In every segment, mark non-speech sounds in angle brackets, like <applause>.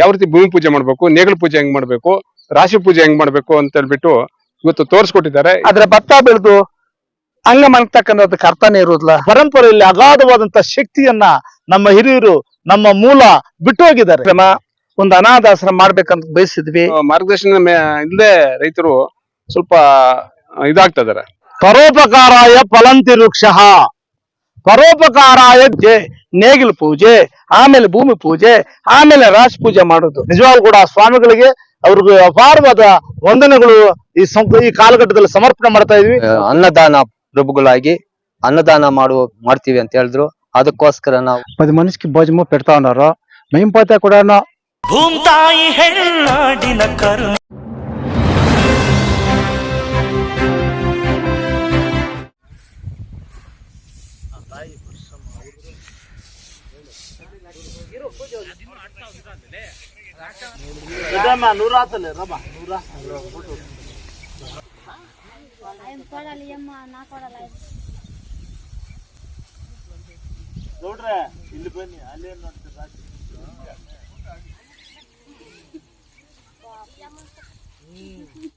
ಯಾವ ರೀತಿ ಭೂಮಿ ಪೂಜೆ ಮಾಡ್ಬೇಕು ನೇಗಲ್ ಪೂಜೆ ಹೆಂಗ್ ಮಾಡ್ಬೇಕು ರಾಶಿ ಪೂಜೆ ಹೆಂಗ್ ಮಾಡ್ಬೇಕು ಅಂತ ಹೇಳ್ಬಿಟ್ಟು ಇವತ್ತು ತೋರಿಸ್ಕೊಟ್ಟಿದ್ದಾರೆ. ಆದ್ರೆ ಭತ್ತ ಬೆಳೆದು ಅಂಗ ಮಲ್ತಕ್ಕಂಥದ್ದಕ್ಕೆ ಅರ್ಥನೇ ಇರುವುದಿಲ್ಲ. ಪರಂಪರೆಯಲ್ಲಿ ಅಗಾಧವಾದಂತ ಶಕ್ತಿಯನ್ನ ನಮ್ಮ ಹಿರಿಯರು ನಮ್ಮ ಮೂಲ ಬಿಟ್ಟು ಹೋಗಿದ್ದಾರೆ. ಕ್ರಮ ಒಂದು ಅನಾಥಾಶ್ರಮ ಮಾಡ್ಬೇಕಂತ ಬಯಸಿದ್ವಿ. ಮಾರ್ಗದರ್ಶನ ಹಿಂದೆ ಇಲ್ಲದೆ ರೈತರು ಸ್ವಲ್ಪ ಇದಾಗ್ತಾ ಇದಾರೆ ಪರೋಪಕಾರಾಯ ಫಲಂತಿ ವೃಕ್ಷ ಪರೋಪಕಾರಾಯ ಜೆ ನೇಗಿಲು ಪೂಜೆ ಆಮೇಲೆ ಭೂಮಿ ಪೂಜೆ ಆಮೇಲೆ ರಾಶಿ ಪೂಜೆ ಮಾಡೋದು ನಿಜವಾಗ್ಲೂ ಕೂಡ ಆ ಸ್ವಾಮಿಗಳಿಗೆ ಅವ್ರಿಗೆ ಅಪಾರವಾದ ವಂದನೆಗಳು ಈ ಸಂ- ಈ ಕಾಲಘಟ್ಟದಲ್ಲಿ ಸಮರ್ಪಣೆ ಮಾಡ್ತಾ ಇದ್ವಿ ಆ, ಅನ್ನದಾನ ಪ್ರಭುಗಳಾಗಿ ಅನ್ನದಾನ ಮಾಡುವ ಮಾಡ್ತೀವಿ ಅಂತ ಹೇಳಿದ್ರು ಅದಕ್ಕೋಸ್ಕರ ನಾವು పది మనిషికి భోజనం పెడతా ఉన్నారు మేము పోతే కూడా ఇదమ్మా నువ్వు రాతలే రమ్మా నువ్వు రాస్తాను చూడరా ఇల్లు పని అల్లే రాసి Mm.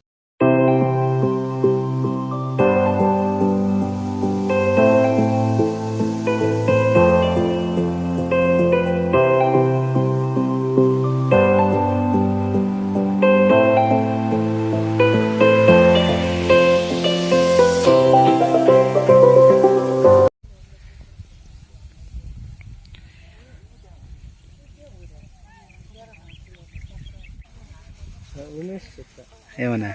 ఏమన్నా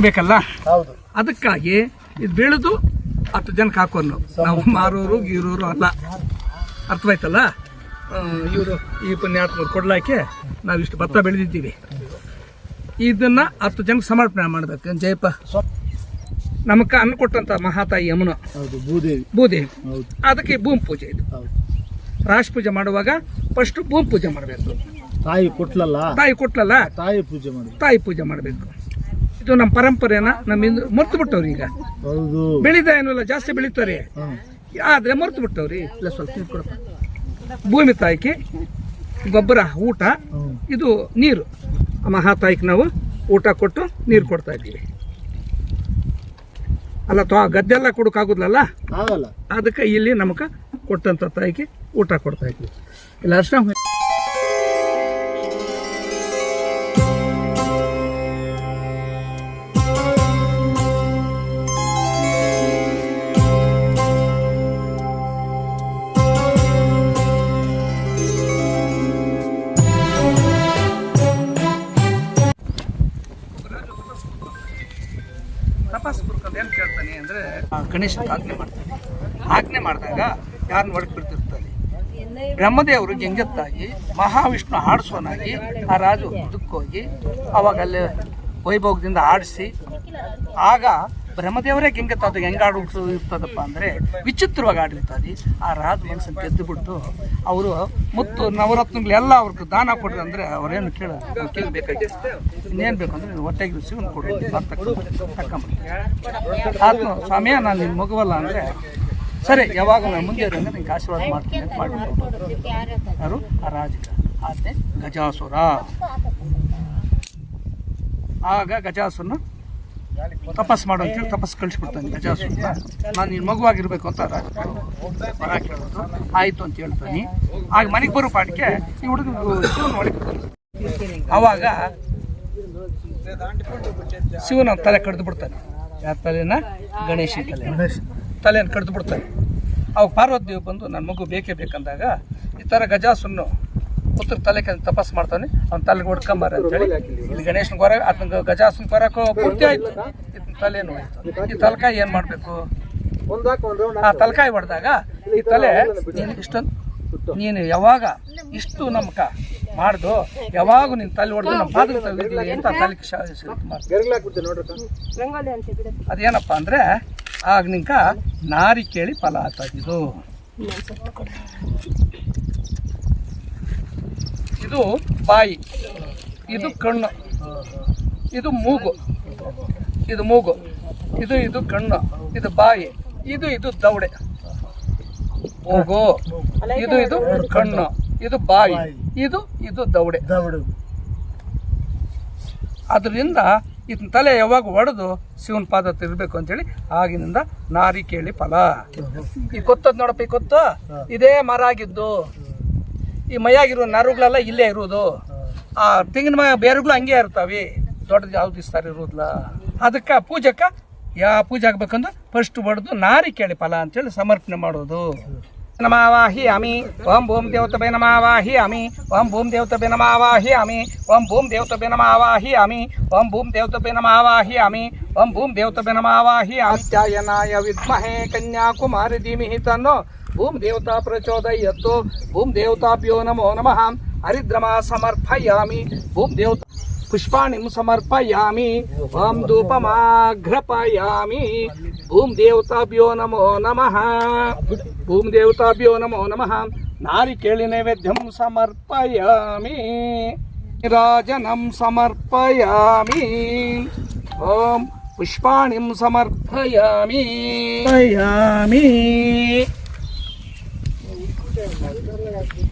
ಬೇಕಲ್ಲ ಅದಕ್ಕಾಗಿ ಇದು ಬೆಳೆದು ಹತ್ತು ಜನಕ್ಕೆ ಹಾಕೋರು ನಾವು ನಾವು ಮಾರೋರು ಗೀರೋರು ಅಲ್ಲ. ಅರ್ಥವಾಯ್ತಲ್ಲ? ಇವರು ಈ ಪುಣ್ಯಾತ್ಮರು ಕೊಡ್ಲಾಕೆ ನಾವಿಷ್ಟು ಭತ್ತ ಬೆಳೆದಿದ್ದೀವಿ. ಇದನ್ನು ಹತ್ತು ಜನಕ್ಕೆ ಸಮರ್ಪಣೆ ಮಾಡಬೇಕು. ಜಯಪ್ಪ? ನಮಗೆ ಅನ್ನ ಕೊಟ್ಟಂತ ಮಹಾತಾಯಿ ಯಮುನ. ಭೂದೇವಿ. ಭೂದೇವಿ. ಅದಕ್ಕೆ ಭೂಮಿ ಪೂಜೆ ಇದು. ರಾಶಿ ಪೂಜೆ ಮಾಡುವಾಗ ಫಸ್ಟ್ ಭೂಮಿ ಪೂಜೆ ಮಾಡಬೇಕು. ತಾಯಿ ಕೊಟ್ಲಲ್ಲ? ತಾಯಿ ಕೊಟ್ಲಲ್ಲ? ತಾಯಿ ಪೂಜೆ ಮಾಡಿ ತಾಯಿ ಪೂಜೆ ಮಾಡಬೇಕು. ಇದು ನಮ್ಮ ಪರಂಪರೆನ ನಮ್ಮಿಂದ ಮರ್ತು ಬಿಟ್ಟವ್ರಿ ಈಗ. ಹೌದು. ಬೆಳೀತಾ ಏನಲ್ಲ ಜಾಸ್ತಿ ಬೆಳೀತಾರೆ. ಆದ್ರೆ ಮರ್ತು ಬಿಟ್ಟವ್ರಿ ಇಲ್ಲ ಸ್ವಲ್ಪ ನೀರು ಕೊಡಪ್ಪ. ಭೂಮಿ ತಾಯಿಗೆ ಗೊಬ್ಬರ ಊಟ ಇದು ನೀರು. ಆ ತಾಯ್ಕಿ ನಾವು ಊಟ ಕೊಟ್ಟು ನೀರು ಕೊಡ್ತಾ ಇದ್ದೀವಿ. ಅಲ್ಲ ತೋ ಗದ್ದೆ ಎಲ್ಲ ಕೊಡೋಕ್ಕಾಗೋದಿಲ್ಲಲ್ಲ ಆಗಲ್ಲ. ಅದಕ್ಕೆ ಇಲ್ಲಿ ನಮಗೆ ಕೊಟ್ಟಂತ ತಾಯಿಗೆ ಊಟ ಕೊಡ್ತಾ ಇದ್ವಿ ಇಲ್ಲ ಅರ್ಶನ ಗಣೇಶ ಆಜ್ಞೆ ಮಾಡ್ತಾನೆ ಆಜ್ಞೆ ಮಾಡಿದಾಗ ಯಾರನ್ನ ಒಳಗೆ ಬಿಡ್ತಿರ್ತಾನೆ ಬ್ರಹ್ಮದೇವರು ಗೆಂಗೆತ್ತಾಗಿ ಮಹಾವಿಷ್ಣು ಆಡಿಸೋನಾಗಿ ಆ ರಾಜು ಇದಕ್ಕೋಗಿ ಅವಾಗ ಅಲ್ಲಿ ವೈಭೋಗದಿಂದ ಆಡಿಸಿ ಆಗ ಬ್ರಹ್ಮದೇವರೇ ಗೆಂಗೆತ್ತ ಅದು ಹೆಂಗೆ ಆಡು ಇರ್ತದಪ್ಪ ಅಂದರೆ ವಿಚಿತ್ರವಾಗಿ ಆಡ್ಲಿತ್ತದಿ ಆ ರಾಜ ಮನಸ್ಸನ್ನು ಗೆದ್ದು ಬಿಟ್ಟು ಅವರು ಮುತ್ತು ನವರತ್ನಗಳೆಲ್ಲ ಅವ್ರಿಗೆ ದಾನ ಕೊಡ್ರಿ ಅಂದರೆ ಅವರೇನು ಕೇಳ ಕೇಳಿ ಬೇಕಾಗಿತ್ತು. ಇನ್ನೇನು ಬೇಕು ಅಂದರೆ ನೀವು ಹೊಟ್ಟೆಗೆ ಸಿವನ್ ಕೊಡು ತಕ್ಕಂಬರ್ತೀನಿ ಆತ್ಮ, ಸ್ವಾಮಿಯ, ನಾನು ನಿನ್ನ ಮಗುವಲ್ಲ ಅಂದರೆ ಸರಿ, ಯಾವಾಗ ನಾನು ಮುಂದೆ ಅಂದ್ರೆ ಆಶೀರ್ವಾದ ಮಾಡ್ತೀನಿ ಅಂತ ಯಾರು? ಆ ರಾಜ. ಆತೆ ಗಜಾಸುರ. ಆಗ ಗಜಾಸುರನ ತಪಸ್ ಮಾಡು ಅಂತೇಳಿ ತಪಸ್ ಕಳಿಸ್ಬಿಡ್ತಾನೆ ಗಜಾಸು ನಾನು ನಿನ್ನ ಮಗುವಾಗಿರ್ಬೇಕು ಅಂತ ವರ ಕೇಳೋದು ಆಯಿತು ಅಂತ ಹೇಳ್ತಾನೆ. ಆಗ ಮನೆಗೆ ಬರೋ ಪಾಟಿಗೆ ಈ ಹುಡುಗ ಅವಾಗ ಶಿವನ ತಲೆ ಕಡ್ದು ಬಿಡ್ತಾನೆ. ಯಾರ ತಲೆನ? ಗಣೇಶ ತಲೆ. ತಲೆಯನ್ನು ಕಡ್ದು ಬಿಡ್ತಾನೆ. ಅವಾಗ ಪಾರ್ವತಿ ದೇವ್ ಬಂದು ನನ್ನ ಮಗು ಬೇಕೇ ಬೇಕಂದಾಗ ಈ ಥರ ಗಜಾಸುನ್ನು ಪುತ್ರ ತಲೆ ತಪಾಸ್ ಮಾಡ್ತಾನೆ ಅವ್ನ ತಲೆಗೆ ಹೊಡ್ಕೊಂಬಾರ ಅಂತೇಳಿ. ಇಲ್ಲಿ ಗಣೇಶನ ಕೊರ ಅದನ್ನ ಗಜಾಸನ ಹೊರಕ್ಕೆ ಪೂರ್ತಿ ಆಯ್ತು. ಇದನ್ನ ತಲೆನೂ ಈ ತಲಕಾಯಿ ಏನು ಮಾಡಬೇಕು? ಆ ತಲಕಾಯಿ ಹೊಡೆದಾಗ ಈ ತಲೆ ನೀನು ಇಷ್ಟೊಂದು ನೀನು ಯಾವಾಗ ಇಷ್ಟು ನಮ್ಕ ಮಾಡ್ದು, ಯಾವಾಗ ನಿನ್ನ ತಲೆ ಹೊಡೆದು ನಮ್ಮ ಪಾದಕ್ಕೆ ತಲೆಗಿರ್ಲಿ ಅಂತ ತಲೆಗೆ ಅದೇನಪ್ಪ ಶಾ- ಆಗ ಅಂದ್ರೆ ನಾರಿ ಕೇಳಿ ಫಲ ಆತದಿದು. ಇದು ಬಾಯಿ ಇದು ಕಣ್ಣು ಇದು ಮೂಗು ಇದು ಮೂಗು ಇದು ಇದು ಕಣ್ಣು ಇದು ಬಾಯಿ ಇದು ಇದು ದವಡೆ ಮೂಗು ಇದು ಇದು ಕಣ್ಣು ಇದು ಬಾಯಿ ಇದು ಇದು ದೌಡೆ. ದವಡು ಅದರಿಂದ ಇದನ್ನ ತಲೆ ಯಾವಾಗ ಒಡೆದು ಶಿವನ ಪಾದ ತಿರ್ಬೇಕು ಅಂತೇಳಿ ಆಗಿನಿಂದ ನಾರಿ ಕೇಳಿ ಫಲ. ಈ ಕೊತ್ತದ್ ನೋಡಪ್ಪ ಈ ಕೊತ್ತ? ಇದೇ ಮರ ಆಗಿದ್ದು. ಈ ಮೈಯಾಗಿರೋ ನರುಗಳೆಲ್ಲ ಇಲ್ಲೇ ಇರೋದು. ಆ ತೆಂಗಿನ ಮರ ಬೇರುಗಳು ಹಂಗೆ ಇರ್ತಾವೆ. ದೊಡ್ಡದು ಯಾವ್ದು ಇಸ್ತಾರ ಇರೋದಿಲ್ಲ. ಅದಕ್ಕೆ ಪೂಜಕ್ಕೆ ಯಾ ಪೂಜೆ ಆಗ್ಬೇಕಂದ್ರೆ ಫಸ್ಟ್ ಹೊಡೆದು ನಾರಿ ಕೇಳಿ ಫಲ ಅಂತೇಳಿ ಸಮರ್ಪಣೆ ಮಾಡೋದು. ನಮಾವಾಹಿ ಅಮಿ. ಓಂ ಭೂಮ್ ದೇವತಬೆ ನಮಾವಾಹಿ ಅಮಿ. ಓಂ ಭೂಮ್ ದೇವತಬೆ ನಮಾವಾಹಿ ಅಮಿ. ಓಂ ಭೂಮ್ ದೇವತಬೆ ನಮಾವಾಹಿ ಅಮಿ. ಓಂ ಭೂಮ್ ದೇವತಬೆ ನಮಾವಾಹಿ ಅಮಿ. ಓಂ ಭೂಮ್ ದೇವತಬೆ ನಮಾವಾಹಿ ಆತ್ಯಾಯನಾಯ ವಿದ್ಮಹೇ ಕನ್ಯಾಕುಮಾರಿ ಧೀಮಿಹಿ ತನ್ನೋ ಭೂಮ್ ದೇವತಾ ಪ್ರಚೋದಯತ್ತು ಭೂಮ್ ದೇವತಾಭ್ಯೋ ನಮೋ ನಮಃ ಹರಿದ್ರಮ ಸಮರ್ಪಯಾಮಿ ಭೂಮ್ ದೇವತಾ ಪುಷ್ಪಾಣಿಂ ಸಮರ್ಪಯಾಮಿ ಓಂ ಧೂಪಮಾಘ್ರಪಯಾಮಿ ಭೂಮ್ ದೇವತಾಭ್ಯೋ ನಮೋ ನಮಃ ಭೂಮ್ ದೇವತಾಭ್ಯೋ ನಮೋ ನಮಃ ನಾರಿಕೇಳಿ ನೈವೇದ್ಯಂ ಸಮರ್ಪಯಾಮಿ ರಾಜನಂ ಸಮರ್ಪಯಾಮಿ ಓಂ ಪುಷ್ಪಾಣಿಂ ಸಮರ್ಪಯಾಮಿ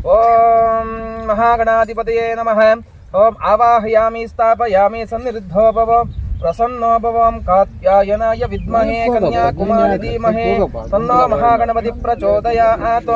ॐ महागणाधिपतये नमः। ॐ आवाहयामि स्थापयामि सन्निरुद्धो भव। प्रसन्नो भवम कात्यायनाय विद्महे कन्याकुमारी धीमहे। तन्नो महागणपति प्रचोदयात्।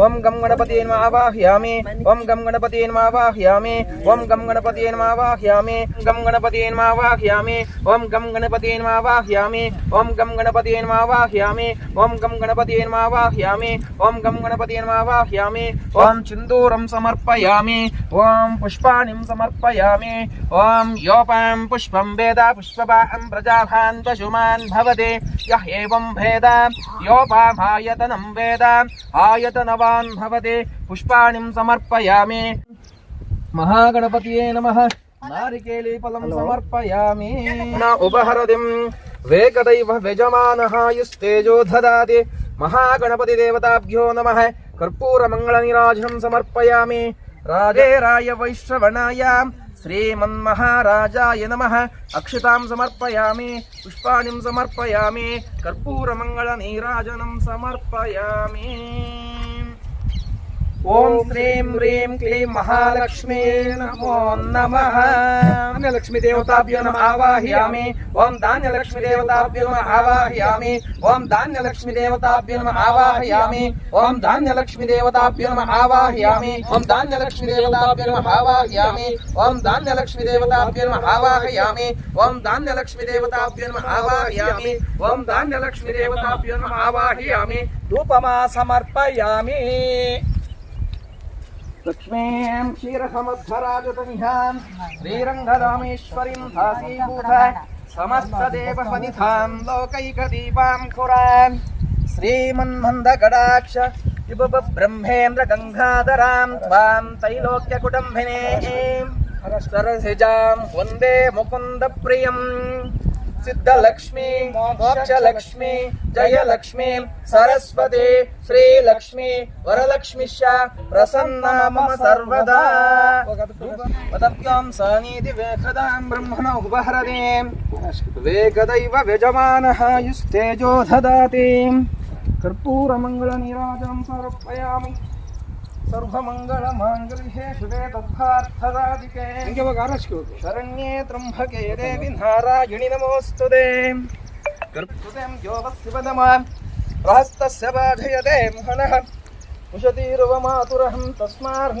ओम गम गणपते नमः आवाहयामि। ओम गम गणपते नमः आवाहयामि। ओम गम गणपते नमः आवाहयामि। गम गणपते नमः आवाहयामि। ओम गम गणपते नमः आवाहयामि। ओम गम गणपते नमः आवाहयामि। ओम गम गणपते नमः आवाहयामि। ओम गम गणपते नमः आवाहयामि। ओम सिंदूरं समर्पयामि। ओम पुष्पाणिं समर्पयामि। ओम योपां पुष्पं वेदा पुष्पपां प्रजाभान् पशुमान् भवति। यः एवं भेद योपामायतनं वेद आयतनवान् भवति। पुष्पाणिं समर्पयामि। महागणपतये नमः। नारिकेलीफलं समर्पयामि। न उपहरदिं वेकदैव व्यजमानः युस्तेजो ददाति। महागणपतिदेवताभ्यो नमः। कर्पूरमङ्गलनिराजनं समर्पयामि। राजे राय वैश्रवणाय श्रीमन्महाराजाय नमः अक्षतां समर्पयामि पुष्पाणिं समर्पयामि कर्पूरमङ्गलनीराजनं समर्पयामि ॐ श्रीं ह्रीं क्लीं महालक्ष्मी नमो नमः धान्यलक्ष्मी देवताभ्यो नमः आवाहयामि ॐ धान्यलक्ष्मी देवताभ्यो नमः आवाहयामि ॐ धान्यलक्ष्मी देवताभ्यो नमः आवाहयामि ॐ धान्यलक्ष्मी देवताभ्यो नमः आवाहयामि ॐ धान्यलक्ष्मी देवताभ्यो नमः आवाहयामि ॐ धान्यलक्ष्मी देवताभ्यो नमः आवाहयामि ॐ धान्यलक्ष्मी देवताभ्यो नमः आवाहयामि ॐ धान्यलक्ष्मी देवताभ्यो नमः आवाहयामि లక్ష్మీం క్షీరసమధ్వరాజతమిహాం శ్రీరంగరామేశ్వరీం భాసీభూత సమస్తదేవసనిధాం లోకైకదీపాం కురాన్ శ్రీమన్మందగడాక్ష విభువ బ్రహ్మేంద్ర గంగాధరాం త్వాం తైలోక్యకుటంభినే సరసిజాం వందే ముకుంద ప్రియం सिद्धलक्ष्मी मोक्षलक्ष्मी जयलक्ष्मी सरस्वती श्रीलक्ष्मी वरलक्ष्मीश्च प्रसन्ना मम सर्वदा। वदत्यां सनीति वेखदां ब्रह्मण उपहरते। वेगदैव व्यजमानः युस्तेजो ददाति कर्पूरमङ्गलनीराजनं समर्पयामि। ಸರ್ವಮಂಗಳ ಮಾಂಗಲ್ಯೆ ಶಿವೆ ತದ್ಭಾರ್ಥದಾದಿಕೆ ಶರಣ್ಯೇ ತ್ರಂಭಕೆ ದೇವಿ ನಾರಾಯಣಿ ನಮೋಸ್ತುದೆ ಗರ್ಭುದೆಂ ಯೋಗಸ್ಸಿವನಮ ಪ್ರಹಸ್ತಸ್ಯ ಬಾಧಯದೆ ಮಹನಃ ಕುಶತೀರುವ ಮಾತುರಹಂ ತಸ್ಮಾರ್ಹ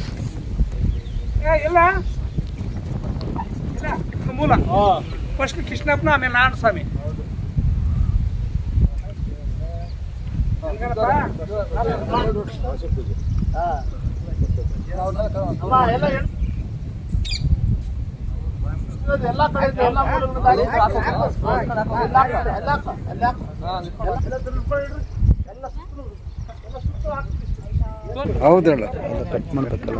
ಇಲ್ಲ. ಇಲ್ಲ ಮೂಲ. ಫಸ್ಟ್ ಕೃಷ್ಣಪ್ಪನ ಆಮೇಲೆ ನಾರಾಯಣ ಸ್ವಾಮಿ ಹೌದಲ್ಲ ಕಟ್ ಮಾಡ್ಬೇಕಲ್ಲ.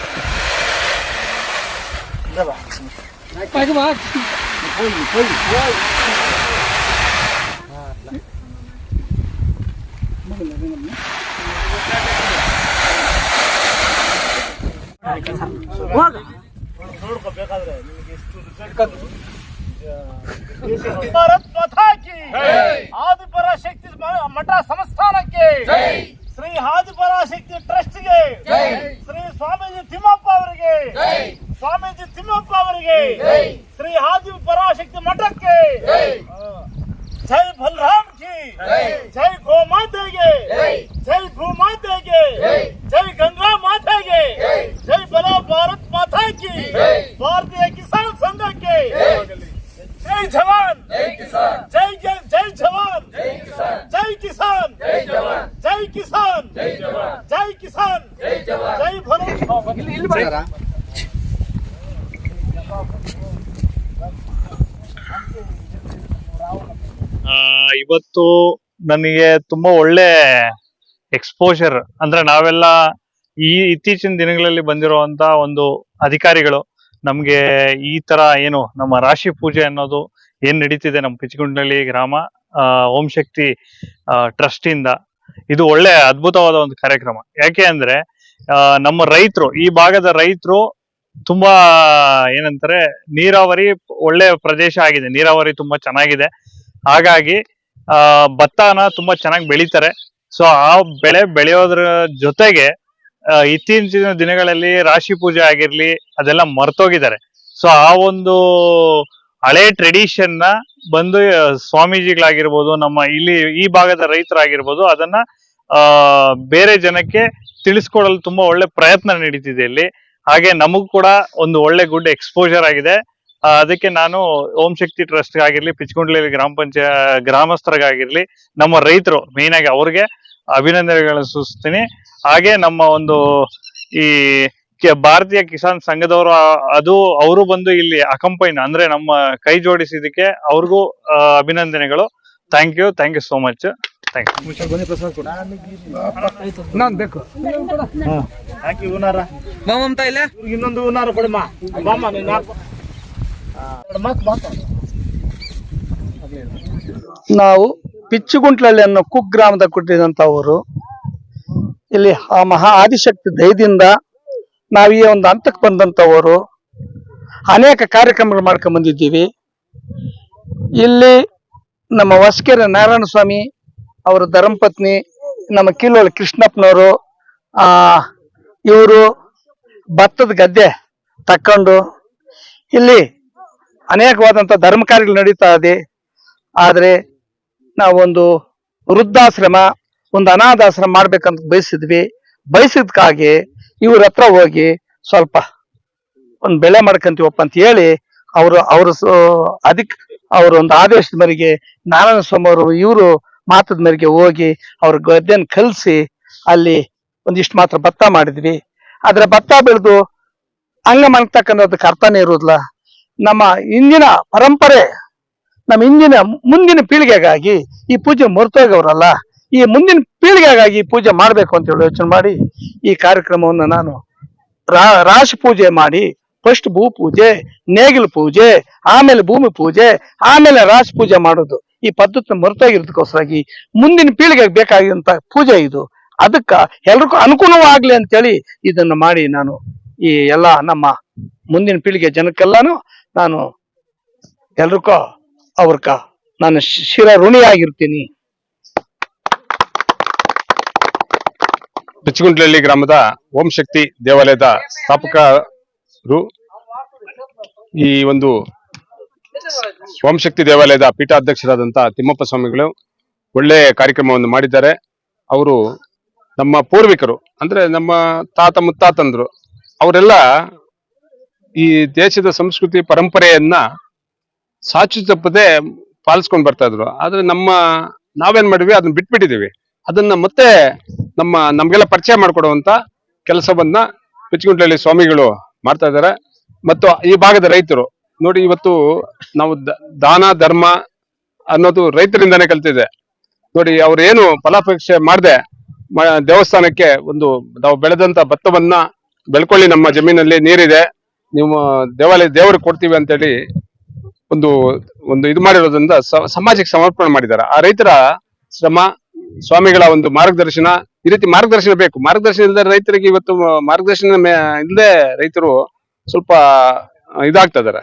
ಜೊಂಡೆ ಉಳ್ಬೇಕು ನೋಡ್ರಿ ಭಾರತ್ ಮಾತಾ ಕಿ ಆದಿಪರಾಶಕ್ತಿ ಮಠ ಸಂಸ್ಥಾನಕ್ಕೆ ಶ್ರೀ ಆದಿಪರಾಶಕ್ತಿ ಟ್ರಸ್ಟ್ಗೆ ಶ್ರೀ ಸ್ವಾಮೀಜಿ ತಿಮ್ಮಪ್ಪ ಅವರಿಗೆ ಸ್ವಾಮೀಜಿ ತಿಮ್ಮಪ್ಪ ಅವರಿಗೆ ಶ್ರೀ ಆದಿ ಪರಾಶಕ್ತಿ ಮಠಕ್ಕೆ ಜೈ. ಬಲರಾಮ್ ಕಿ ಜೈ. ಗೋ ಮಾತೆಗೆ ಜೈ. ಭೂ ಮಾತೆಗೆ ಜೈ. ಗಂಗಾ ಮಾತೆಗೆ ಜೈ. ಬಲ ಭಾರತ್ ಮಾತಾ ಕಿ ಭಾರತೀಯ ಕಿಸಾನ್ ಸಂಘಕ್ಕೆ ಜೈ. ಜವಾನ್. ಜೈ ಜೈ ಜೈ ಜವಾನ್. ಜೈ ಕಿಸಾನ್. ಜೈ ಕಿಸಾನ್. ಜೈ ಕಿಸಾನ್. ಜೈ ಭರತ್. ಆ, ಇವತ್ತು ನನಗೆ ತುಂಬಾ ಒಳ್ಳೆ ಎಕ್ಸ್ಪೋಜರ್ ಅಂದ್ರೆ ನಾವೆಲ್ಲ ಈ ಇತ್ತೀಚಿನ ದಿನಗಳಲ್ಲಿ ಬಂದಿರುವಂತ ಒಂದು ಅಧಿಕಾರಿಗಳು ನಮ್ಗೆ ಈ ತರ ಏನು ನಮ್ಮ ರಾಶಿ ಪೂಜೆ ಅನ್ನೋದು ಏನ್ ನಡೀತಿದೆ ನಮ್ಮ ಪಿಚಗುಂಡಳ್ಳಿ ಗ್ರಾಮ ಓಂ ಶಕ್ತಿ ಟ್ರಸ್ಟ್ ಇಂದ ಇದು ಒಳ್ಳೆ ಅದ್ಭುತವಾದ ಒಂದು ಕಾರ್ಯಕ್ರಮ. ಯಾಕೆ ಅಂದ್ರೆ ನಮ್ಮ ರೈತರು, ಈ ಭಾಗದ ರೈತರು ತುಂಬಾ ಏನಂತಾರೆ, ನೀರಾವರಿ ಒಳ್ಳೆ ಪ್ರದೇಶ ಆಗಿದೆ. ನೀರಾವರಿ ತುಂಬಾ ಚೆನ್ನಾಗಿದೆ. ಹಾಗಾಗಿ, ಆ, ಭತ್ತನ ತುಂಬಾ ಚೆನ್ನಾಗಿ ಬೆಳಿತಾರೆ. ಸೊ, ಆ ಬೆಳೆ ಬೆಳೆಯೋದ್ರ ಜೊತೆಗೆ ಇತ್ತೀಚಿನ ದಿನಗಳಲ್ಲಿ ರಾಶಿ ಪೂಜೆ ಆಗಿರ್ಲಿ, ಅದೆಲ್ಲ ಮರ್ತೋಗಿದ್ದಾರೆ. ಸೊ, ಆ ಒಂದು ಹಳೆ ಟ್ರೆಡಿಷನ್ನ ಬಂದು ಸ್ವಾಮೀಜಿಗಳಾಗಿರ್ಬೋದು, ನಮ್ಮ ಇಲ್ಲಿ ಈ ಭಾಗದ ರೈತರಾಗಿರ್ಬೋದು, ಅದನ್ನ, ಆ, ಬೇರೆ ಜನಕ್ಕೆ ತಿಳಿಸ್ಕೊಡಲು ತುಂಬಾ ಒಳ್ಳೆ ಪ್ರಯತ್ನ ನಡೀತಿದೆ ಇಲ್ಲಿ. ಹಾಗೆ ನಮಗೂ ಕೂಡ ಒಂದು ಒಳ್ಳೆ ಗುಡ್ ಎಕ್ಸ್ಪೋಜರ್ ಆಗಿದೆ. ಅದಕ್ಕೆ ನಾನು ಓಂ ಶಕ್ತಿ ಟ್ರಸ್ಟ್ ಆಗಿರ್ಲಿ ಪಿಚ್ಕುಂಡ್ಲಿ ಗ್ರಾಮ ಪಂಚಾಯ ಗ್ರಾಮಸ್ಥರಿಗಾಗಿರ್ಲಿ, ನಮ್ಮ ರೈತರು ಮೇನ್ ಆಗಿ ಅವ್ರಿಗೆ ಅಭಿನಂದನೆಗಳನ್ನು ಸೂಚಿಸ್ತೀನಿ. ಹಾಗೆ ನಮ್ಮ ಒಂದು ಈ ಭಾರತೀಯ ಕಿಸಾನ್ ಸಂಘದವರು ಅದು ಅವರು ಬಂದು ಇಲ್ಲಿ ಅಕಂಪೈನ್ ಅಂದ್ರೆ ನಮ್ಮ ಕೈ ಜೋಡಿಸಿದಕ್ಕೆ ಅವ್ರಿಗೂ ಅಭಿನಂದನೆಗಳು. Thank you thank you so much ಇನ್ನೊಂದು ಬೇಕು. ಹಾಕಿ ಹೂನಾರ? ಮಮತಾ ಇಲ್ಲ ಇನ್ನೊಂದು ಹೂನಾರ ಕೊಡಮ್ಮ. ಬಾಮ್ಮ ನೀನು ನಾವು ಪಿಚ್ಚುಗುಂಟ್ಲಳ್ಳಿ ಅನ್ನೋ ಕುಗ್ರಾಮದ ಹುಟ್ಟಿದಂಥವರು ಇಲ್ಲಿ ಆ ಮಹಾ ಆದಿಶಕ್ತಿ ದಯದಿಂದ ನಾವು ಈ ಒಂದು ಹಂತಕ್ಕೆ ಬಂದಂಥವರು. ಅನೇಕ ಕಾರ್ಯಕ್ರಮಗಳು ಮಾಡ್ಕೊಂಡ್ ಬಂದಿದ್ದೀವಿ ಇಲ್ಲಿ ನಮ್ಮ ವಸ್ಕೆರೆ ನಾರಾಯಣ ಸ್ವಾಮಿ ಅವರ ಧರ್ಮಪತ್ನಿ, ನಮ್ಮ ಕಿಲೋಳಿ ಕೃಷ್ಣಪ್ಪನವರು, ಆ, ಇವರು ಭತ್ತದ ಗದ್ದೆ ತಕ್ಕೊಂಡು ಇಲ್ಲಿ ಅನೇಕವಾದಂತ ಧರ್ಮ ಕಾರ್ಯಗಳು ನಡೀತಾ ಇದೆ. ಆದ್ರೆ ನಾವೊಂದು ವೃದ್ಧಾಶ್ರಮ, ಒಂದು ಅನಾಥಾಶ್ರಮ ಮಾಡ್ಬೇಕಂತ ಬಯಸಿದ್ವಿ. ಬಯಸಿದ್ಕಾಗಿ ಇವ್ರ ಹತ್ರ ಹೋಗಿ ಸ್ವಲ್ಪ ಒಂದು ಬೆಳೆ ಮಾಡ್ಕಂತೀವಪ್ಪ ಅಂತ ಹೇಳಿ ಅವರು ಅವರು ಅದಕ್ಕೆ ಅವ್ರ ಒಂದು ಆದೇಶದ ಮೇರೆಗೆ ನಾರಾಯಣ ಸ್ವಾಮಿ ಅವರು, ಇವರು ಮಾತದ ಮೇರೆಗೆ ಹೋಗಿ ಅವ್ರ ಗದ್ದೆನ ಕಲ್ಸಿ ಅಲ್ಲಿ ಒಂದಿಷ್ಟು ಮಾತ್ರ ಭತ್ತ ಮಾಡಿದ್ವಿ. ಆದ್ರೆ ಭತ್ತ ಬೆಳೆದು ಅಂಗಮ ಅಂತಕ್ಕಂಥದ್ದಕ್ಕೆ ಅರ್ಥನೇ ಇರೋದಿಲ್ಲ ನಮ್ಮ ಇಂದಿನ ಪರಂಪರೆ, ನಮ್ಮ ಇಂದಿನ ಮುಂದಿನ ಪೀಳಿಗೆಗಾಗಿ ಈ ಪೂಜೆ ಮರ್ತೋಗವ್ರಲ್ಲ ಈ ಮುಂದಿನ ಪೀಳಿಗೆಗಾಗಿ ಈ ಪೂಜೆ ಮಾಡಬೇಕು ಅಂತ ಹೇಳಿ ಯೋಚನೆ ಮಾಡಿ ಈ ಕಾರ್ಯಕ್ರಮವನ್ನು ನಾನು ರಾಶಿ ಪೂಜೆ ಮಾಡಿ, ಫಸ್ಟ್ ಭೂ ಪೂಜೆ, ನೇಗಿಲು ಪೂಜೆ, ಆಮೇಲೆ ಭೂಮಿ ಪೂಜೆ, ಆಮೇಲೆ ರಾಶಿ ಪೂಜೆ ಮಾಡೋದು. ಈ ಪದ್ಧತಿ ಮರೆತಾಗಿರೋದಕ್ಕೋಸ್ಕರಾಗಿ ಮುಂದಿನ ಪೀಳಿಗೆಗೆ ಬೇಕಾಗಿರುವಂತ ಪೂಜೆ ಇದು. ಅದಕ್ಕ ಎಲ್ರಿಗೂ ಅನುಕೂಲವಾಗ್ಲಿ ಅಂತೇಳಿ ಇದನ್ನು ಮಾಡಿ ನಾನು ಈ ಎಲ್ಲ ನಮ್ಮ ಮುಂದಿನ ಪೀಳಿಗೆ ಜನಕ್ಕೆಲ್ಲಾನು ನಾನು ಎಲ್ರಿಗೂ ಅವ್ರಕ ನಾನು ಶಿರ ಋಣಿಯಾಗಿರ್ತೀನಿ. ಬಿಚ್ಚಗುಂಟ್ಲಹಳ್ಳಿ ಗ್ರಾಮದ ಓಂ ಶಕ್ತಿ ದೇವಾಲಯದ ಸ್ಥಾಪಕರು ಈ ಒಂದು ಓಂ ಶಕ್ತಿ ದೇವಾಲಯದ ಪೀಠಾಧ್ಯಕ್ಷರಾದಂತಹ ತಿಮ್ಮಪ್ಪ ಸ್ವಾಮಿಗಳು ಒಳ್ಳೆ ಕಾರ್ಯಕ್ರಮವನ್ನು ಮಾಡಿದ್ದಾರೆ. ಅವರು ನಮ್ಮ ಪೂರ್ವಿಕರು, ಅಂದ್ರೆ ನಮ್ಮ ತಾತ ಮುತ್ತಾತಂದ್ರು, ಅವರೆಲ್ಲ ಈ ದೇಶದ ಸಂಸ್ಕೃತಿ ಪರಂಪರೆಯನ್ನ ಸಾಚು ತಪ್ಪದೆ ಪಾಲಿಸ್ಕೊಂಡ್ ಬರ್ತಾ ಇದ್ರು. ಆದ್ರೆ ನಮ್ಮ ನಾವೇನ್ ಮಾಡಿವಿ ಅದನ್ನ ಬಿಟ್ಬಿಟ್ಟಿದೀವಿ. ಅದನ್ನ ಮತ್ತೆ ನಮ್ಮ, ನಮ್ಗೆಲ್ಲ ಪರಿಚಯ ಮಾಡ್ಕೊಡುವಂತ ಕೆಲಸವನ್ನ ಪಿಚ್ಗುಂಟ್ಲಹಳ್ಳಿ ಸ್ವಾಮಿಗಳು ಮಾಡ್ತಾ ಇದ್ದಾರೆ ಮತ್ತು ಈ ಭಾಗದ ರೈತರು ನೋಡಿ, ಇವತ್ತು ನಾವು ದಾನ, ಧರ್ಮ ಅನ್ನೋದು ರೈತರಿಂದಾನೇ ಕಲ್ತಿದೆ. ನೋಡಿ, ಅವ್ರು ಏನು ಫಲಾಪೇಕ್ಷೆ ಮಾಡದೆ ದೇವಸ್ಥಾನಕ್ಕೆ ಒಂದು ನಾವು ಬೆಳೆದಂತ ಭತ್ತವನ್ನ ಬೆಳ್ಕೊಳ್ಳಿ, ನಮ್ಮ ಜಮೀನಲ್ಲಿ ನೀರಿದೆ, ನೀವು ದೇವಾಲಯ ದೇವರಿಗೆ ಕೊಡ್ತೀವಿ ಅಂತೇಳಿ ಒಂದು ಒಂದು ಇದು ಮಾಡಿರೋದ್ರಿಂದ ಸಮಾಜಕ್ಕೆ ಸಮರ್ಪಣೆ ಮಾಡಿದ್ದಾರೆ. ಆ ರೈತರ ಶ್ರಮ, ಸ್ವಾಮಿಗಳ ಒಂದು ಮಾರ್ಗದರ್ಶನ, ಈ ರೀತಿ ಮಾರ್ಗದರ್ಶನ ಬೇಕು. ಮಾರ್ಗದರ್ಶನ ಇಲ್ಲದೆ ರೈತರಿಗೆ ಇವತ್ತು ಮಾರ್ಗದರ್ಶನ ಇಲ್ಲದೆ ರೈತರು ಸ್ವಲ್ಪ ಇದಾಗ್ತಾ ಇದಾರೆ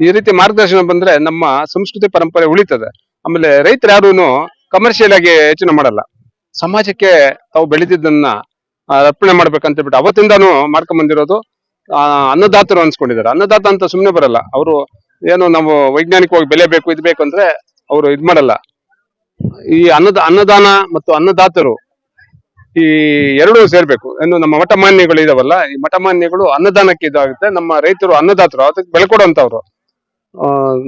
ಈ ರೀತಿ ಮಾರ್ಗದರ್ಶನ ಬಂದ್ರೆ ನಮ್ಮ ಸಂಸ್ಕೃತಿ ಪರಂಪರೆ ಉಳಿತದೆ. ಆಮೇಲೆ ರೈತರು ಯಾರೂ ಕಮರ್ಷಿಯಲ್ ಆಗಿ ಯೋಚನೆ ಮಾಡಲ್ಲ. ಸಮಾಜಕ್ಕೆ ತಾವು ಬೆಳೆದಿದ್ದನ್ನ ಅರ್ಪಣೆ ಮಾಡ್ಬೇಕಂತ ಹೇಳ್ಬಿಟ್ಟು ಅವತ್ತಿಂದಾನು ಮಾಡ್ಕೊಂಡ್ ಬಂದಿರೋದು ಅನ್ನದಾತರು ಅನ್ಸ್ಕೊಂಡಿದ್ದಾರೆ. ಅನ್ನದಾತ ಅಂತ ಸುಮ್ಮನೆ ಬರಲ್ಲ. ಅವರು ಏನು ನಾವು ವೈಜ್ಞಾನಿಕವಾಗಿ ಬೆಲೆ ಬೇಕು ಇದು ಬೇಕು ಅಂದ್ರೆ ಅವರು ಇದ್ ಮಾಡಲ್ಲ. ಈ ಅನ್ನದ, ಅನ್ನದಾನ ಮತ್ತು ಅನ್ನದಾತರು ಈ ಎರಡೂ ಸೇರ್ಬೇಕು. ಏನು ನಮ್ಮ ಮಠಮಾನ್ಯಗಳು ಇದಾವಲ್ಲ, ಈ ಮಠಮಾನ್ಯಗಳು ಅನ್ನದಾನಕ್ಕೆ ಇದಾಗುತ್ತೆ. ನಮ್ಮ ರೈತರು ಅನ್ನದಾತರು, ಅದಕ್ಕೆ ಬೆಲೆ ಕೊಡುವಂತವ್ರು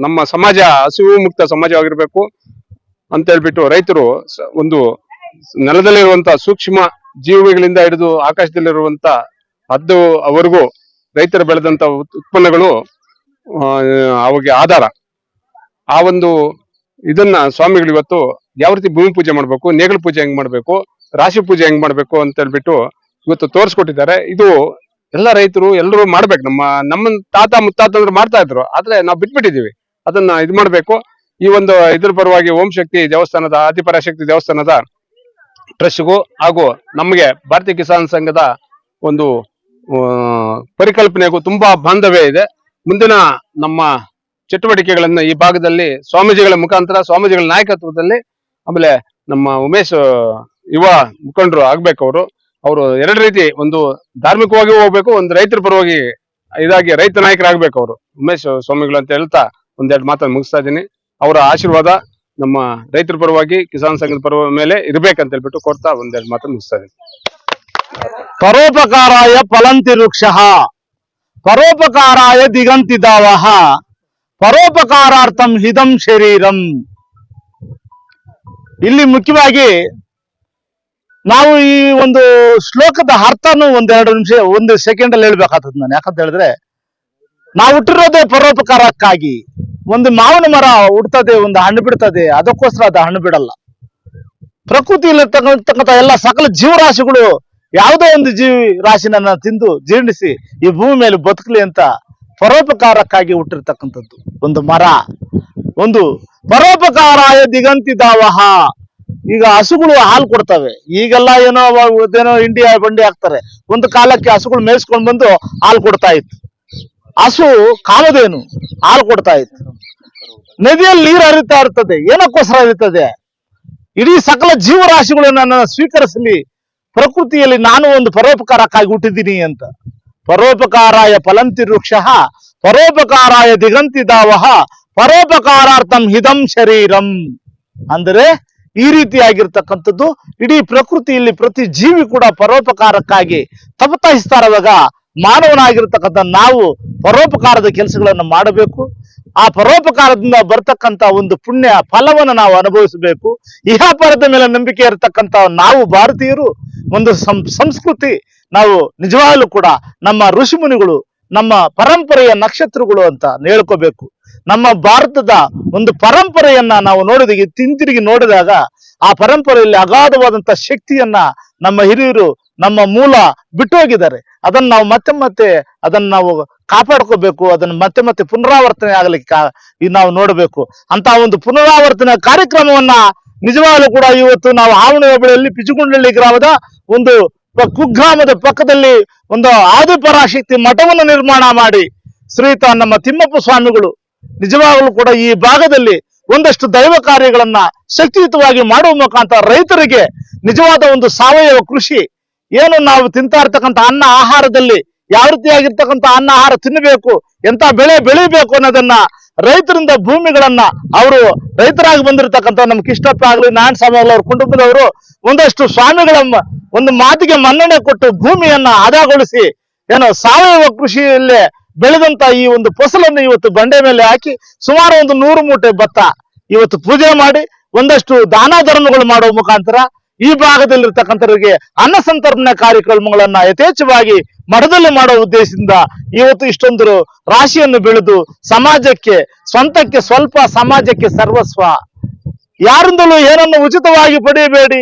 ನಮ್ಮ ಸಮಾಜ ಹಸಿವು ಮುಕ್ತ ಸಮಾಜವಾಗಿರ್ಬೇಕು ಅಂತ ಹೇಳ್ಬಿಟ್ಟು ರೈತರು ಒಂದು ನೆಲದಲ್ಲಿರುವಂತ ಸೂಕ್ಷ್ಮ ಜೀವಿಗಳಿಂದ ಹಿಡಿದು ಆಕಾಶದಲ್ಲಿರುವಂತ ಹದ್ದು ಅವರಿಗೂ ರೈತರು ಬೆಳೆದಂತ ಉತ್ಪನ್ನಗಳು ಅವಿಗೆ ಆಧಾರ. ಆ ಒಂದು ಇದನ್ನ ಸ್ವಾಮಿಗಳು ಇವತ್ತು ಯಾವ ರೀತಿ ಭೂಮಿ ಪೂಜೆ ಮಾಡ್ಬೇಕು, ನೇಗಿಲು ಪೂಜೆ ಹೆಂಗ್ ಮಾಡ್ಬೇಕು, ರಾಶಿ ಪೂಜೆ ಹೆಂಗ್ ಮಾಡ್ಬೇಕು ಅಂತ ಹೇಳ್ಬಿಟ್ಟು ಇವತ್ತು ತೋರಿಸ್ಕೊಟ್ಟಿದ್ದಾರೆ. ಇದು ಎಲ್ಲ ರೈತರು ಎಲ್ಲರೂ ಮಾಡ್ಬೇಕು. ನಮ್ಮ ನಮ್ಮ ತಾತ ಮುತ್ತಾತಂದ್ರು ಮಾಡ್ತಾ ಇದ್ರು. ಆದ್ರೆ ನಾವು ಬಿಟ್ಬಿಟ್ಟಿದೀವಿ. ಅದನ್ನ ಇದು ಮಾಡ್ಬೇಕು. ಈ ಒಂದು ಇದ್ರ ಪರವಾಗಿ ಓಂ ಶಕ್ತಿ ದೇವಸ್ಥಾನದ ಆದಿಪರಾಶಕ್ತಿ ದೇವಸ್ಥಾನದ ಟ್ರಸ್ಟ್ಗೂ ಹಾಗೂ ನಮಗೆ ಭಾರತೀಯ ಕಿಸಾನ್ ಸಂಘದ ಒಂದು ಪರಿಕಲ್ಪನೆಗೂ ತುಂಬಾ ಬಾಂಧವ್ಯ ಇದೆ. ಮುಂದಿನ ನಮ್ಮ ಚಟುವಟಿಕೆಗಳನ್ನು ಈ ಭಾಗದಲ್ಲಿ ಸ್ವಾಮೀಜಿಗಳ ಮುಖಾಂತರ, ಸ್ವಾಮೀಜಿಗಳ ನಾಯಕತ್ವದಲ್ಲಿ ಆಮೇಲೆ ನಮ್ಮ ಉಮೇಶ್ ಯುವ ಮುಖಂಡರು ಆಗ್ಬೇಕು ಅವರು. ಅವರು ಎರಡು ರೀತಿ ಒಂದು ಧಾರ್ಮಿಕವಾಗಿ ಹೋಗ್ಬೇಕು, ಒಂದು ರೈತರ ಪರವಾಗಿ ಇದಾಗಿ ರೈತ ನಾಯಕರಾಗಬೇಕು ಅವರು. ಉಮೇಶ್ ಸ್ವಾಮಿಗಳು ಅಂತ ಹೇಳ್ತಾ ಒಂದೆರಡು ಮಾತನ್ನು ಮುಗಿಸ್ತಾ ಇದ್ದೀನಿ. ಅವರ ಆಶೀರ್ವಾದ ನಮ್ಮ ರೈತರ ಪರವಾಗಿ, ಕಿಸಾನ್ ಸಂಘದ ಪರ ಮೇಲೆ ಇರ್ಬೇಕಂತ ಹೇಳ್ಬಿಟ್ಟು ಕೊಡ್ತಾ ಒಂದೆರಡು ಮಾತನ್ನು ಮುಗಿಸ್ತಾ ಇದ್ದೀನಿ. ಪರೋಪಕಾರಾಯ ಫಲಂತಿ ವೃಕ್ಷ, ಪರೋಪಕಾರಾಯ ದಿಗಂತಿ ದಾವಹ ಪರೋಪಕಾರಾರ್ಥಂ ಹಿದಂ ಶರೀರಂ. ಇಲ್ಲಿ ಮುಖ್ಯವಾಗಿ ನಾವು ಈ ಒಂದು ಶ್ಲೋಕದ ಅರ್ಥನೂ ಒಂದೆರಡು ನಿಮಿಷ, ಒಂದು ಸೆಕೆಂಡ್ ಅಲ್ಲಿ ಹೇಳ್ಬೇಕಾಗ್ತದೆ ನಾನು. ಯಾಕಂತ ಹೇಳಿದ್ರೆ, ನಾವು ಹುಟ್ಟಿರೋದೇ ಪರೋಪಕಾರಕ್ಕಾಗಿ. ಒಂದು ಮಾವಿನ ಮರ ಹುಡ್ತದೆ ಒಂದು ಹಣ್ಣು ಬಿಡ್ತದೆ, ಅದಕ್ಕೋಸ್ಕರ ಅದು ಹಣ್ಣು ಬಿಡಲ್ಲ. ಪ್ರಕೃತಿಯಲ್ಲಿರ್ತಕ್ಕಂಥ ಎಲ್ಲ ಸಕಲ ಜೀವರಾಶಿಗಳು ಯಾವುದೋ ಒಂದು ಜೀವಿ ರಾಶಿನನ್ನ ತಿಂದು ಜೀರ್ಣಿಸಿ ಈ ಭೂಮಿ ಮೇಲೆ ಬದುಕಲಿ ಅಂತ ಪರೋಪಕಾರಕ್ಕಾಗಿ ಹುಟ್ಟಿರ್ತಕ್ಕಂಥದ್ದು. ಒಂದು ಮರ, ಒಂದು ಪರೋಪಕಾರಾಯ ದಿಗಂತಿ ದಾವಹ. ಈಗ ಹಸುಗಳು ಹಾಲು ಕೊಡ್ತವೆ. ಈಗೆಲ್ಲ ಏನೋ ಏನೋ ಇಂಡಿಯಾ ಬಂಡಿ ಹಾಕ್ತಾರೆ. ಒಂದು ಕಾಲಕ್ಕೆ ಹಸುಗಳು ಮೇಯಿಸ್ಕೊಂಡ್ ಬಂದು ಹಾಲು ಕೊಡ್ತಾ ಇತ್ತು. ಹಸು ಕಾಲದೇನು, ಹಾಲು ಕೊಡ್ತಾ ಇತ್ತು. ನದಿಯಲ್ಲಿ ನೀರು ಹರಿತಾ ಇರ್ತದೆ. ಏನಕ್ಕೋಸ್ಕರ ಹರಿತದೆ? ಇಡೀ ಸಕಲ ಜೀವರಾಶಿಗಳು ನನ್ನ ಸ್ವೀಕರಿಸಲಿ. ಪ್ರಕೃತಿಯಲ್ಲಿ ನಾನು ಒಂದು ಪರೋಪಕಾರಕ್ಕಾಗಿ ಹುಟ್ಟಿದ್ದೀನಿ ಅಂತ. ಪರೋಪಕಾರಾಯ ಫಲಂತಿ ವೃಕ್ಷ ಪರೋಪಕಾರಾಯ ದಿಗಂತಿ ದಾವಹ ಪರೋಪಕಾರಾರ್ಥಂ ಹಿದಂ ಶರೀರಂ. ಅಂದರೆ ಈ ರೀತಿಯಾಗಿರ್ತಕ್ಕಂಥದ್ದು, ಇಡೀ ಪ್ರಕೃತಿಯಲ್ಲಿ ಪ್ರತಿ ಜೀವಿ ಕೂಡ ಪರೋಪಕಾರಕ್ಕಾಗಿ ತಪತಾಯಿಸ್ತಾರವಾಗ ಮಾನವನಾಗಿರ್ತಕ್ಕಂಥ ನಾವು ಪರೋಪಕಾರದ ಕೆಲಸಗಳನ್ನು ಮಾಡಬೇಕು. ಆ ಪರೋಪಕಾರದಿಂದ ಬರ್ತಕ್ಕಂತ ಒಂದು ಪುಣ್ಯ ಫಲವನ್ನು ನಾವು ಅನುಭವಿಸಬೇಕು. ಇಹಾಪರದ ಮೇಲೆ ನಂಬಿಕೆ ಇರತಕ್ಕಂತ ನಾವು ಭಾರತೀಯರು, ಒಂದು ಸಂಸ್ಕೃತಿ, ನಾವು ನಿಜವಾಗಲೂ ಕೂಡ ನಮ್ಮ ಋಷಿಮುನಿಗಳು, ನಮ್ಮ ಪರಂಪರೆಯ ನಕ್ಷತ್ರಗಳು ಅಂತ ಹೇಳ್ಕೋಬೇಕು. ನಮ್ಮ ಭಾರತದ ಒಂದು ಪರಂಪರೆಯನ್ನ ನಾವು ನೋಡಿದಾಗ ತಿಂತಿರುಗಿ ನೋಡಿದಾಗ, ಆ ಪರಂಪರೆಯಲ್ಲಿ ಅಗಾಧವಾದಂತ ಶಕ್ತಿಯನ್ನ ನಮ್ಮ ಹಿರಿಯರು, ನಮ್ಮ ಮೂಲ ಬಿಟ್ಟು ಹೋಗಿದ್ದಾರೆ ಅದನ್ನ ನಾವು ಮತ್ತೆ ಮತ್ತೆ ಅದನ್ನ ನಾವು ಕಾಪಾಡ್ಕೋಬೇಕು, ಅದನ್ನ ಮತ್ತೆ ಮತ್ತೆ ಪುನರಾವರ್ತನೆ ಆಗ್ಲಿಕ್ಕೆ ನಾವು ನೋಡಬೇಕು. ಅಂತ ಒಂದು ಪುನರಾವರ್ತನೆ ಕಾರ್ಯಕ್ರಮವನ್ನ ನಿಜವಾಗ್ಲೂ ಕೂಡ ಇವತ್ತು ನಾವು ಆವಣ ಹೋಬಳಿಯಲ್ಲಿ ಪಿಚುಗುಂಡಳ್ಳಿ ಗ್ರಾಮದ ಒಂದು ಕುಗ್ರಾಮದ ಪಕ್ಕದಲ್ಲಿ ಒಂದು ಆದಿಪರಾಶಕ್ತಿ ಮಠವನ್ನು ನಿರ್ಮಾಣ ಮಾಡಿ ಶ್ರೀತ ನಮ್ಮ ತಿಮ್ಮಪ್ಪ ಸ್ವಾಮಿಗಳು ನಿಜವಾಗಲೂ ಕೂಡ ಈ ಭಾಗದಲ್ಲಿ ಒಂದಷ್ಟು ದೈವ ಕಾರ್ಯಗಳನ್ನ ಶಕ್ತಿಯುತವಾಗಿ ಮಾಡುವ ಮುಖಾಂತರ ರೈತರಿಗೆ ನಿಜವಾದ ಒಂದು ಸಾವಯವ ಕೃಷಿ, ಏನು ನಾವು ತಿಂತಾ ಇರ್ತಕ್ಕಂಥ ಅನ್ನ ಆಹಾರದಲ್ಲಿ ಯಾವ ರೀತಿಯಾಗಿರ್ತಕ್ಕಂಥ ಅನ್ನ ಆಹಾರ ತಿನ್ನಬೇಕು ಎಂತ ಬೆಳೆ ಬೆಳಿಬೇಕು ಅನ್ನೋದನ್ನ ರೈತರಿಂದ ಭೂಮಿಗಳನ್ನ ಅವರು ರೈತರಾಗಿ ಬಂದಿರತಕ್ಕಂಥ ನಮ್ ಕಿಷ್ಟಪ್ಪ ಆಗ್ಲಿ, ನಾರಾಯಣ ಸ್ವಾಮಿ ಅವ್ರ ಕುಟುಂಬದವರು ಒಂದಷ್ಟು ಸ್ವಾಮಿಗಳ ಒಂದು ಮಾತಿಗೆ ಮನ್ನಣೆ ಕೊಟ್ಟು ಭೂಮಿಯನ್ನ ಹದಗೊಳಿಸಿ ಏನು ಸಾವಯವ ಕೃಷಿಯಲ್ಲೇ ಬೆಳೆದಂತ ಈ ಒಂದು ಫಸಲನ್ನು ಇವತ್ತು ಬಂಡೆ ಮೇಲೆ ಹಾಕಿ ಸುಮಾರು ಒಂದು ನೂರು ಮೂಟೆ ಭತ್ತ ಇವತ್ತು ಪೂಜೆ ಮಾಡಿ ಒಂದಷ್ಟು ದಾನ ಧರ್ಮಗಳು ಮಾಡುವ ಮುಖಾಂತರ ಈ ಭಾಗದಲ್ಲಿರ್ತಕ್ಕಂಥವರಿಗೆ ಅನ್ನ ಸಂತರ್ಪಣೆ ಕಾರ್ಯಕ್ರಮಗಳನ್ನ ಯಥೇಚ್ಛವಾಗಿ ಮಠದಲ್ಲಿ ಮಾಡುವ ಉದ್ದೇಶದಿಂದ ಇವತ್ತು ಇಷ್ಟೊಂದು ರಾಶಿಯನ್ನು ಬೆಳೆದು ಸಮಾಜಕ್ಕೆ, ಸ್ವಂತಕ್ಕೆ, ಸ್ವಲ್ಪ ಸಮಾಜಕ್ಕೆ ಸರ್ವಸ್ವ. ಯಾರಿಂದಲೂ ಏನನ್ನು ಉಚಿತವಾಗಿ ಪಡೆಯಬೇಡಿ.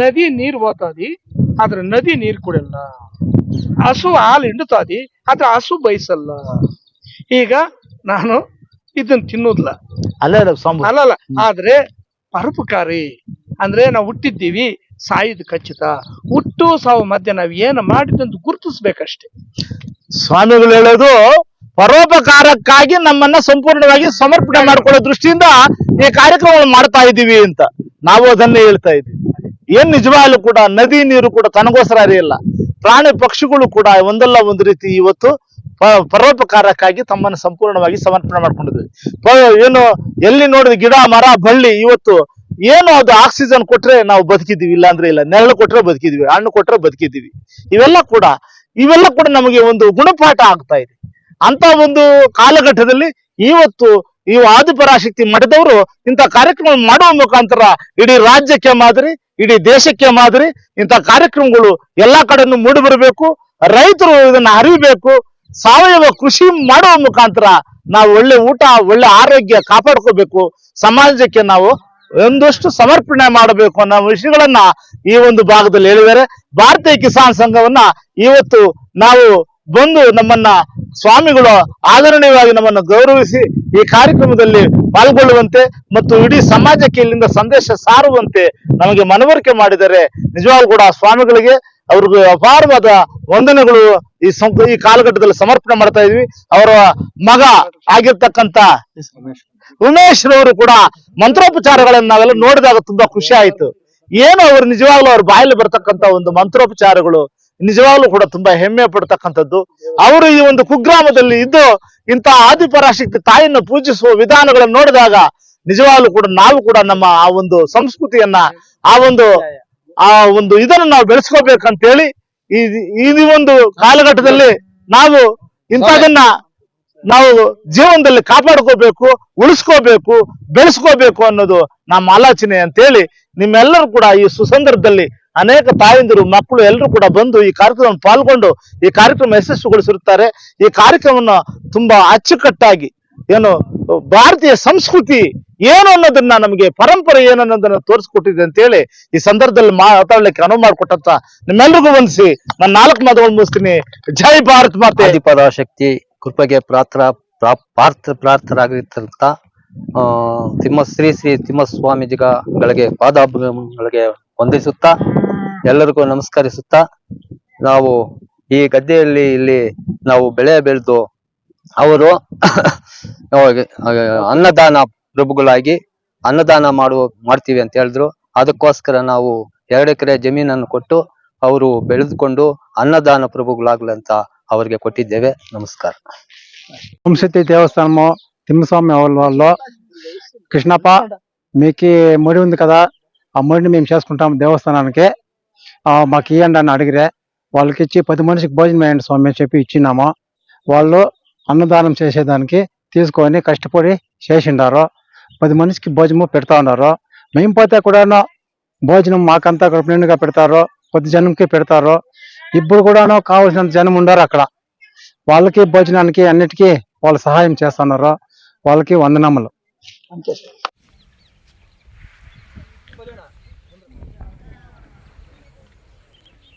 ನದಿ ನೀರು ಹೋತಾದಿ ಆದ್ರೆ ನದಿ ನೀರು ಕುಡಿಯಲ್ಲ. ಹಸು ಹಾಲು ಹಿಂಡುತ್ತಾದಿ ಆದ್ರೆ ಹಸು ಬಯಸಲ್ಲ. ಈಗ ನಾನು ಇದನ್ನ ತಿನ್ನೋದ್ಲ ಅಲ್ಲ ಅಲ್ಲ ಆದ್ರೆ ಪರೋಪಕಾರಿ ಅಂದ್ರೆ ನಾವು ಹುಟ್ಟಿದ್ದೀವಿ ಸಾಯಿದ್ ಖಚಿತ. ಹುಟ್ಟು ಸಾವು ಮಧ್ಯೆ ನಾವ್ ಏನು ಮಾಡಿದಂತ ಗುರುತಿಸ್ಬೇಕಷ್ಟೇ. ಸ್ವಾಮಿಗಳು ಹೇಳೋದು ಪರೋಪಕಾರಕ್ಕಾಗಿ ನಮ್ಮನ್ನ ಸಂಪೂರ್ಣವಾಗಿ ಸಮರ್ಪಣೆ ಮಾಡ್ಕೊಳ್ಳೋ ದೃಷ್ಟಿಯಿಂದ ಈ ಕಾರ್ಯಕ್ರಮಗಳು ಮಾಡ್ತಾ ಇದ್ದೀವಿ ಅಂತ ನಾವು ಅದನ್ನೇ ಹೇಳ್ತಾ ಇದ್ದೀವಿ. ಏನ್ ನಿಜವಾಗ್ಲೂ ಕೂಡ ನದಿ ನೀರು ಕೂಡ ತನಗೋಸ್ಕರ ಹರಿಯಲ್ಲ ಪ್ರಾಣಿ ಪಕ್ಷಿಗಳು ಕೂಡ ಒಂದಲ್ಲ ಒಂದು ರೀತಿ ಇವತ್ತು ಪರೋಪಕಾರಕ್ಕಾಗಿ ತಮ್ಮನ್ನು ಸಂಪೂರ್ಣವಾಗಿ ಸಮರ್ಪಣೆ ಮಾಡ್ಕೊಂಡಿದ್ವಿ. ಏನು, ಎಲ್ಲಿ ನೋಡಿದ ಗಿಡ, ಮರ, ಬಳ್ಳಿ, ಇವತ್ತು ಏನು ಅದು ಆಕ್ಸಿಜನ್ ಕೊಟ್ರೆ ನಾವು ಬದುಕಿದ್ದೀವಿ ಇಲ್ಲ ಅಂದ್ರೆ ಇಲ್ಲ. ನೆರಳು ಕೊಟ್ರೆ ಬದುಕಿದ್ವಿ ಹಣ್ಣು ಕೊಟ್ರೆ ಬದುಕಿದ್ದೀವಿ. ಇವೆಲ್ಲ ಕೂಡ ಇವೆಲ್ಲ ಕೂಡ ನಮಗೆ ಒಂದು ಗುಣಪಾಠ ಆಗ್ತಾ ಇದೆ. ಅಂತ ಒಂದು ಕಾಲಘಟ್ಟದಲ್ಲಿ ಇವತ್ತು ಈ ಆದಿಪರಾಶಕ್ತಿ ಮಠದವರು ಇಂಥ ಕಾರ್ಯಕ್ರಮ ಮಾಡುವ ಮುಖಾಂತರ ಇಡೀ ರಾಜ್ಯಕ್ಕೆ ಮಾದರಿ ಇಡೀ ದೇಶಕ್ಕೆ ಮಾದರಿ ಇಂಥ ಕಾರ್ಯಕ್ರಮಗಳು ಎಲ್ಲಾ ಕಡೆನೂ ಮೂಡಿ ಬರಬೇಕು. ರೈತರು ಇದನ್ನ ಅರಿಬೇಕು. ಸಾವಯವ ಕೃಷಿ ಮಾಡುವ ಮುಖಾಂತರ ನಾವು ಒಳ್ಳೆ ಊಟ, ಒಳ್ಳೆ ಆರೋಗ್ಯ ಕಾಪಾಡ್ಕೋಬೇಕು. ಸಮಾಜಕ್ಕೆ ನಾವು ಒಂದಷ್ಟು ಸಮರ್ಪಣೆ ಮಾಡಬೇಕು ಅನ್ನೋ ವಿಷಯಗಳನ್ನ ಈ ಒಂದು ಭಾಗದಲ್ಲಿ ಹೇಳಿದರೆ ಭಾರತೀಯ ಕಿಸಾನ್ ಸಂಘವನ್ನ ಇವತ್ತು ನಾವು ಬಂದು ನಮ್ಮನ್ನ ಸ್ವಾಮಿಗಳು ಆದರಣೀಯವಾಗಿ ನಮ್ಮನ್ನು ಗೌರವಿಸಿ ಈ ಕಾರ್ಯಕ್ರಮದಲ್ಲಿ ಪಾಲ್ಗೊಳ್ಳುವಂತೆ ಮತ್ತು ಇಡೀ ಸಮಾಜಕ್ಕೆ ಇಲ್ಲಿಂದ ಸಂದೇಶ ಸಾರುವಂತೆ ನಮಗೆ ಮನವರಿಕೆ ಮಾಡಿದರೆ ನಿಜವಾಗ್ಲೂ ಕೂಡ ಸ್ವಾಮಿಗಳಿಗೆ ಅವ್ರಿಗೆ ಅಪಾರವಾದ ವಂದನೆಗಳು ಈ ಈ ಕಾಲಘಟ್ಟದಲ್ಲಿ ಸಮರ್ಪಣೆ ಮಾಡ್ತಾ ಇದ್ವಿ. ಅವರ ಮಗ ಆಗಿರ್ತಕ್ಕಂತ ಉಮೇಶ್ ರವರು ಕೂಡ ಮಂತ್ರೋಪಚಾರಗಳನ್ನ ನಾವೆಲ್ಲ ನೋಡಿದಾಗ ತುಂಬಾ ಖುಷಿ ಆಯ್ತು. ಏನು ಅವರು ನಿಜವಾಗ್ಲೂ ಅವ್ರ ಬಾಯಲ್ಲಿ ಬರ್ತಕ್ಕಂತ ಒಂದು ಮಂತ್ರೋಪಚಾರಗಳು ನಿಜವಾಗ್ಲೂ ಕೂಡ ತುಂಬಾ ಹೆಮ್ಮೆ ಪಡ್ತಕ್ಕಂಥದ್ದು. ಅವರು ಈ ಒಂದು ಕುಗ್ರಾಮದಲ್ಲಿ ಇದ್ದು ಇಂತಹ ಆದಿಪರಾಶಕ್ತಿ ತಾಯಿಯನ್ನು ಪೂಜಿಸುವ ವಿಧಾನಗಳನ್ನು ನೋಡಿದಾಗ ನಿಜವಾಗ್ಲೂ ಕೂಡ ನಾವು ಕೂಡ ನಮ್ಮ ಆ ಒಂದು ಸಂಸ್ಕೃತಿಯನ್ನ, ಆ ಒಂದು ಆ ಒಂದು ಇದನ್ನು ನಾವು ಬೆಳೆಸ್ಕೋಬೇಕಂತ ಹೇಳಿ ಈ ಈ ಒಂದು ಕಾಲಘಟ್ಟದಲ್ಲಿ ನಾವು ಇಂಥದನ್ನ ನಾವು ಜೀವನದಲ್ಲಿ ಕಾಪಾಡ್ಕೋಬೇಕು, ಉಳಿಸ್ಕೋಬೇಕು, ಬೆಳೆಸ್ಕೋಬೇಕು ಅನ್ನೋದು ನಮ್ಮ ಆಲೋಚನೆ ಅಂತೇಳಿ ನಿಮ್ಮೆಲ್ಲರೂ ಕೂಡ ಈ ಸುಸಂದರ್ಭದಲ್ಲಿ ಅನೇಕ ತಾಯಂದಿರು, ಮಕ್ಕಳು ಎಲ್ಲರೂ ಕೂಡ ಬಂದು ಈ ಕಾರ್ಯಕ್ರಮ ಪಾಲ್ಗೊಂಡು ಈ ಕಾರ್ಯಕ್ರಮ ಯಶಸ್ವಿಗೊಳಿಸಿರುತ್ತಾರೆ. ಈ ಕಾರ್ಯಕ್ರಮವನ್ನು ತುಂಬಾ ಅಚ್ಚುಕಟ್ಟಾಗಿ ಏನು ಭಾರತೀಯ ಸಂಸ್ಕೃತಿ ಏನು ಅನ್ನೋದನ್ನ ನಮಗೆ ಪರಂಪರೆ ಏನು ಅನ್ನೋದನ್ನ ತೋರಿಸ್ಕೊಟ್ಟಿದೆ ಅಂತೇಳಿ ಈ ಸಂದರ್ಭದಲ್ಲಿ ಮಾತಾಡ್ಲಿಕ್ಕೆ ಅನುವು ಮಾಡಿಕೊಟ್ಟಂತ ನಿಮ್ಮೆಲ್ರಿಗೂ ವಂದಿಸಿ ನಾನು ನಾಲ್ಕು ಮಾತುಗಳು ಮುಗಿಸ್ತೀನಿ. ಜೈ ಭಾರತ್ ಮಾತೆ. ಆದಿಪರಾಶಕ್ತಿ ಕೃಪೆಗೆ ಪ್ರಾತ್ರ ಪಾರ್ಥ ಪ್ರಾರ್ಥರಾಗಿರ್ತಂತ ತಿಮ್ಮ ಶ್ರೀ ಶ್ರೀ ತಿಮ್ಮ ಸ್ವಾಮೀಜಿಗಳಿಗೆ ಪಾದಾಭಗಳಿಗೆ ವಂದಿಸುತ್ತಾ ಎಲ್ಲರಿಗೂ ನಮಸ್ಕರಿಸುತ್ತಾ ನಾವು ಈ ಗದ್ದೆಯಲ್ಲಿ ಇಲ್ಲಿ ನಾವು ಬೆಳೆ ಬೆಳೆದು ಅವರು <laughs> ಅನ್ನದಾನ ಪ್ರಭುಗಳಾಗಿ ಅನ್ನದಾನ ಮಾಡುವ, ಮಾಡ್ತೀವಿ ಅಂತ ಹೇಳಿದ್ರು. ಅದಕ್ಕೋಸ್ಕರ ನಾವು ಎರಡು ಎಕರೆ ಜಮೀನನ್ನು ಕೊಟ್ಟು ಅವರು ಬೆಳೆದುಕೊಂಡು ಅನ್ನದಾನ ಪ್ರಭುಗಳಾಗ್ಲಂತ ಅವರಿಗೆ ಕೊಟ್ಟಿದ್ದೇವೆ. ನಮಸ್ಕಾರ. ಸಂಶಕ್ತಿ ದೇವಸ್ಥಾನ ತಿಮ್ಮಸ್ವಾಮಿ వాళ్ళు ಕೃಷ್ಣಪ್ಪ, ಮೇಕೆ ಮರಿ ಒಂದು ಕದ. ಆ ముడిని మేము చేసుకుంటాం ದೇವಸ್ಥಾನಕ್ಕೆ మాకు ఇవ్వండి అని అడిగిరే వాళ్ళకి ఇచ్చి పది మనిషికి భోజనం వేయండి స్వామి అని చెప్పి ఇచ్చినాము. వాళ్ళు అన్నదానం చేసేదానికి తీసుకొని కష్టపడి చేసిండారు. పది మనిషికి భోజనము పెడతా ఉన్నారు. మేము పోతే కూడాను భోజనం మాకంతా కడుపు నిండుగా పెడతారు. కొద్ది జనంకి పెడతారు. ఇప్పుడు కూడాను కావలసినంత జనం ఉండరు అక్కడ. వాళ్ళకి భోజనానికి అన్నిటికీ వాళ్ళు సహాయం చేస్తున్నారు. వాళ్ళకి వందనములు.